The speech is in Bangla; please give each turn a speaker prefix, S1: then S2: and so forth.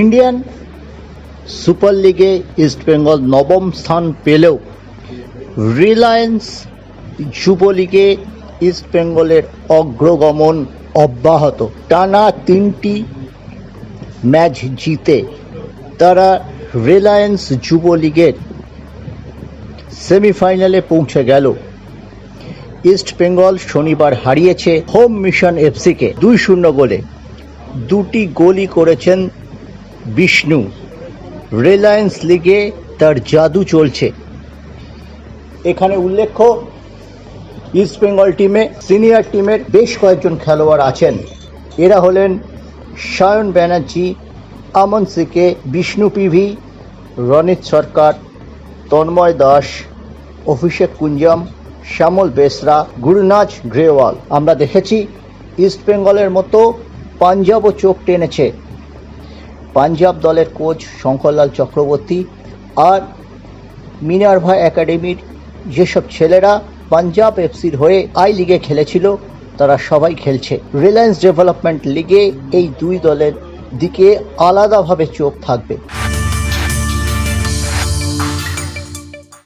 S1: ইন্ডিয়ান সুপার লিগে ইস্টবেঙ্গল নবম স্থান পেলেও রিলায়েন্স যুব লিগে ইস্টবেঙ্গলের অগ্রগমন অব্যাহত। টানা তিনটি ম্যাচ জিতে তারা রিলায়েন্স যুব লিগের সেমিফাইনালে পৌঁছে গেল। ইস্ট বেঙ্গল শনিবার হারিয়েছে হোম মিশন এফসিকে দুই শূন্য গোলে দুটি গোলই করেছেন বিষ্ণু। রিলায়েন্স লিগে তার জাদু চলছে। এখানে উল্লেখ্য ইস্ট বেঙ্গল টিমে সিনিয়র টিমের বেশ কয়েকজন খেলোয়াড় আছেন। এরা হলেন সায়ন ব্যানার্জি আমন সিকে বিষ্ণু পিভি রনিত সরকার তন্ময় দাস অভিষেক কুঞ্জম শ্যামল বেসরা গুরুনাজ গ্রেওয়াল আমরা দেখেছি ইস্ট বেঙ্গলের মতো পাঞ্জাবও চোখ টেনেছে। পাঞ্জাব দলের কোচ শঙ্করলাল চক্রবর্তী আর মিনার্ভা একাডেমির যেসব ছেলেরা পাঞ্জাব এফসির হয়ে আই লিগে খেলেছিল, তারা সবাই খেলছে। রিলায়েন্স ডেভেলপমেন্ট লিগে এই দুই দলের দিকে আলাদাভাবে চোখ থাকবে।